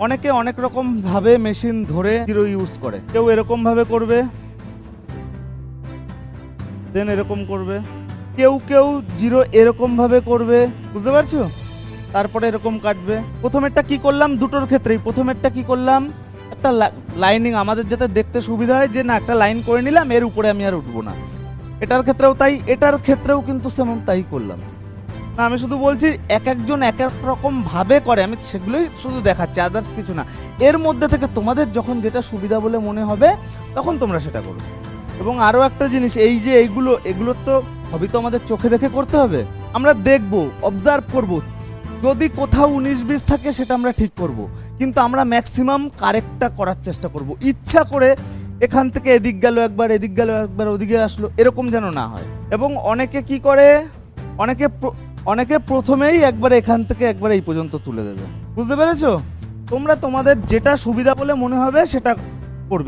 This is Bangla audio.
অনেকে অনেক রকম ভাবে মেশিন ধরে জিরো ইউজ করে। কেউ এরকম ভাবে করবে দেন এরকম করবে। কেউ কেউ জিরো এরকম ভাবে করবে, বুঝতে পারছ? তারপরে এরকম কাটবে। প্রথমেরটা কি করলাম? দুটোর ক্ষেত্রেই। প্রথমেরটা কি করলাম? একটা লাইনিং আমাদের যাতে দেখতে সুবিধা হয়, যে না, একটা লাইন করে নিলাম, এর উপরে আমি আর উঠবো না। এটার ক্ষেত্রেও তাই, এটার ক্ষেত্রেও কিন্তু সেমন তাই করলাম। না, আমি শুধু বলছি এক একজন এক এক রকম ভাবে করে, আমি সেগুলোই শুধু দেখাচ্ছি আদার্স কিছু না। এর মধ্যে থেকে তোমাদের যখন যেটা সুবিধা বলে মনে হবে, তখন তোমরা সেটা করো। এবং আরও একটা জিনিস, এই যে এইগুলো, এগুলো তো সবই তো আমাদের চোখে দেখে করতে হবে। আমরা দেখব অবজার্ভ করব। যদি কোথাও উনিশ বিশ থাকে, সেটা আমরা ঠিক করব। কিন্তু আমরা ম্যাক্সিমাম কারেক্টটা করার চেষ্টা করব। ইচ্ছা করে এখান থেকে এদিক গেল একবার, এদিক গেল একবার, ওদিকে আসলো, এরকম যেন না হয়। এবং অনেকে কি করে, অনেকে অনেকে প্রথমেই একবার এখান থেকে একবার এই পর্যন্ত তুলে দেবে। বুঝতে পেরেছ? তোমরা তোমাদের যেটা সুবিধা বলে মনে হবে সেটা করবে।